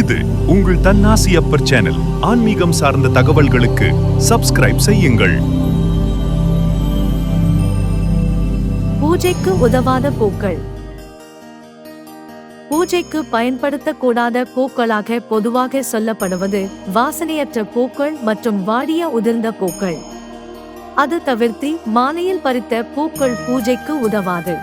இது உங்கள் தன்னாசி அப்பர் சேனல். ஆன்மீகம் சார்ந்த தகவல்களுக்கு சப்ஸ்கிரைப் செய்யுங்கள். பூஜைக்கு உதவாத பூக்கள். பூஜைக்கு பயன்படுத்தக்கூடாத பூக்களாக பொதுவாக சொல்லப்படுவது வாசனையற்ற பூக்கள் மற்றும் வாடிய உதிர்ந்த பூக்கள். அது தவிர்த்து மாலையில் பறித்த பூக்கள் பூஜைக்கு உதவாது.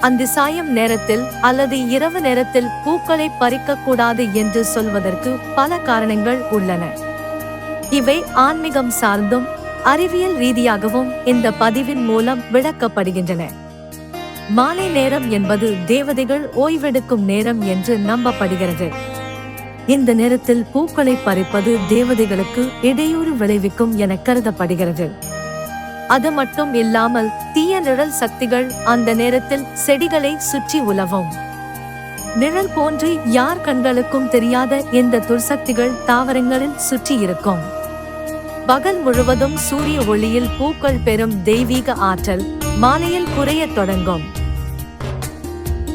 அந்த சாயம் நேரத்தில் அல்லது இரவு நேரத்தில் பூக்களை பறிக்கக்கூடாது என்று சொல்வதற்கு பல காரணங்கள் உள்ளன. இவை ஆன்மீகம் சார்ந்தும் அறிவியல் ரீதியாகவும் இந்த பதிவின் மூலம் விளக்கப்படுகின்றன. மாலை நேரம் என்பது தேவதைகள் ஓய்வெடுக்கும் நேரம் என்று நம்பப்படுகிறது. இந்த நேரத்தில் பூக்களை பறிப்பது தேவதைகளுக்கு இடையூறு விளைவிக்கும் என கருதப்படுகிறது. அது மட்டும் இல்லாமல் தீய நிழல் சக்திகள் அந்த நேரத்தில் செடிகளை சுற்றி உலவும். நிழல் போன்று யார் கண்களுக்கும் தெரியாத இந்த துர்சக்திகள் தாவரங்களில் சுற்றி இருக்கும். பகல் முழுவதும் சூரிய ஒளியில் பூக்கள் பெறும் தெய்வீக ஆற்றல் மாலையில் குறையத் தொடங்கும்.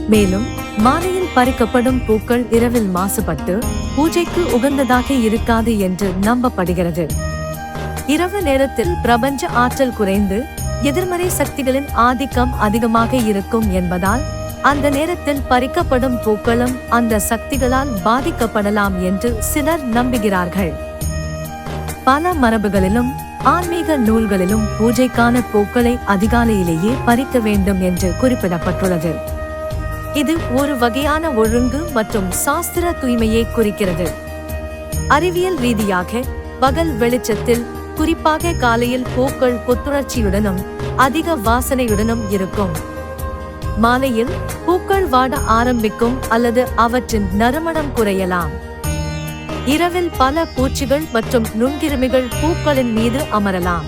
மேலும் மாலையில் பறிக்கப்படும் பூக்கள் இரவில் மாசுபட்டு பூஜைக்கு உகந்ததாக இருக்காது என்று நம்பப்படுகிறது. இரவு நேரத்தில் பிரபஞ்ச ஆற்றல் குறைந்து எதிர்மறை சக்திகளின் ஆதிக்கம் அதிகமாக இருக்கும் என்பதால் அந்த நேரத்தில் பறிக்கப்படும் பூக்களும் அந்த சக்திகளால் பாதிக்கப்படலாம் என்று சிலர் நம்புகிறார்கள். பல மரபுகளிலும் ஆன்மீக நூல்களிலும் பூஜைக்கான பூக்களை அதிகாலையிலேயே பறிக்க வேண்டும் என்று குறிப்பிடப்பட்டுள்ளது. இது ஒரு வகையான ஒழுங்கு மற்றும் சாஸ்திர தூய்மையை குறிக்கிறது. அறிவியல் ரீதியாக பகல் வெளிச்சத்தில் குறிப்பாக காலையில் பூக்கள் புத்துணர்ச்சியுடனும் அதிக வாசனையுடனும் இருக்கும். மாலையில் பூக்கள் வாட ஆரம்பிக்கும் அல்லது அவற்றின் நறுமணம் குறையலாம். இரவில் பல பூச்சிகள் மற்றும் நுண்கிருமிகள் பூக்களின் மீது அமரலாம்.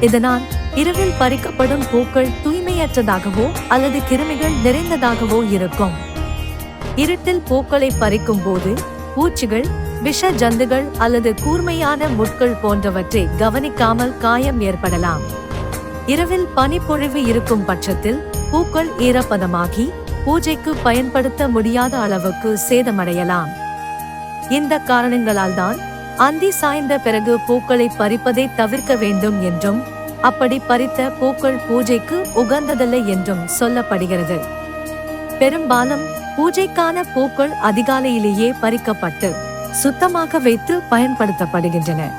இதனால் இரவில் பறிக்கப்படும் பூக்கள் தூய்மையற்றதாகவோ அல்லது கிருமிகள் நிறைந்ததாகவோ இருக்கும். இருட்டில் பூக்களை பறிக்கும் போது பூச்சிகள் விஷ ஜந்துகள் அல்லது கூர்மையான முட்கள் போன்றவற்றை கவனிக்காமல் காயம் ஏற்படலாம். இரவில் பனிப்பொழிவு இருக்கும் பட்சத்தில் பூக்கள் ஈரப்பதமாகி பூஜைக்கு பயன்படுத்த முடியாத அளவுக்கு சேதமடையலாம். இந்த காரணங்களால் தான் அந்தி சாய்ந்த பிறகு பூக்களை பறிப்பதை தவிர்க்க வேண்டும் என்றும் அப்படி பறித்த பூக்கள் பூஜைக்கு உகந்ததல்ல என்றும் சொல்லப்படுகிறது. பெரும்பாலும் பூஜைக்கான பூக்கள் அதிகாலையிலேயே பறிக்கப்பட்டு சுத்தமாக வைத்து பயன்படுத்தப்படுகின்றன.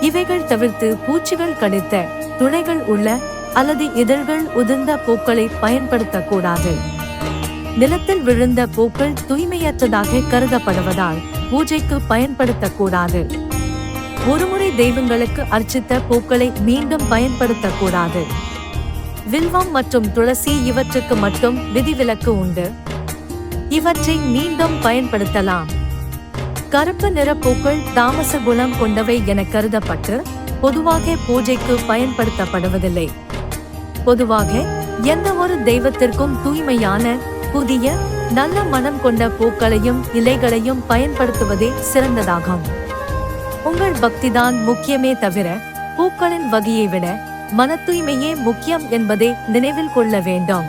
இவைகள் தவிர்த்து பூச்சிகள் கடித்த துளைகள் உள்ள அல்லது இதழ்கள் உதிர்ந்த பூக்களை பயன்படுத்தக்கூடாது. நிலத்தில் விழுந்த பூக்கள் தூய்மையற்றதாக கருதப்படுவதால் பூஜைக்கு பயன்படுத்தக்கூடாது. ஒருமுறை தெய்வங்களுக்கு அர்ச்சித்த பூக்களை மீண்டும் பயன்படுத்தக்கூடாது. வில்வம் மற்றும் துளசி இவற்றுக்கு மட்டும் விதிவிலக்கு உண்டு. இவற்றை மீண்டும் பயன்படுத்தலாம். கருப்பு நிற பூக்கள் தாமச குணம் கொண்டவை என கருதப்பட்டு பொதுவாக பூஜைக்கு பயன்படுத்தப்படுவதில்லை. பொதுவாக எந்த ஒரு தெய்வத்திற்கும் தூய்மையான புதிய நல்ல மனம் கொண்ட பூக்களையும் இலைகளையும் பயன்படுத்துவதே சிறந்ததாகும். உங்கள் பக்திதான் முக்கியமே தவிர பூக்களின் வகையை விட மன தூய்மையே முக்கியம் என்பதை நினைவில் கொள்ள வேண்டும்.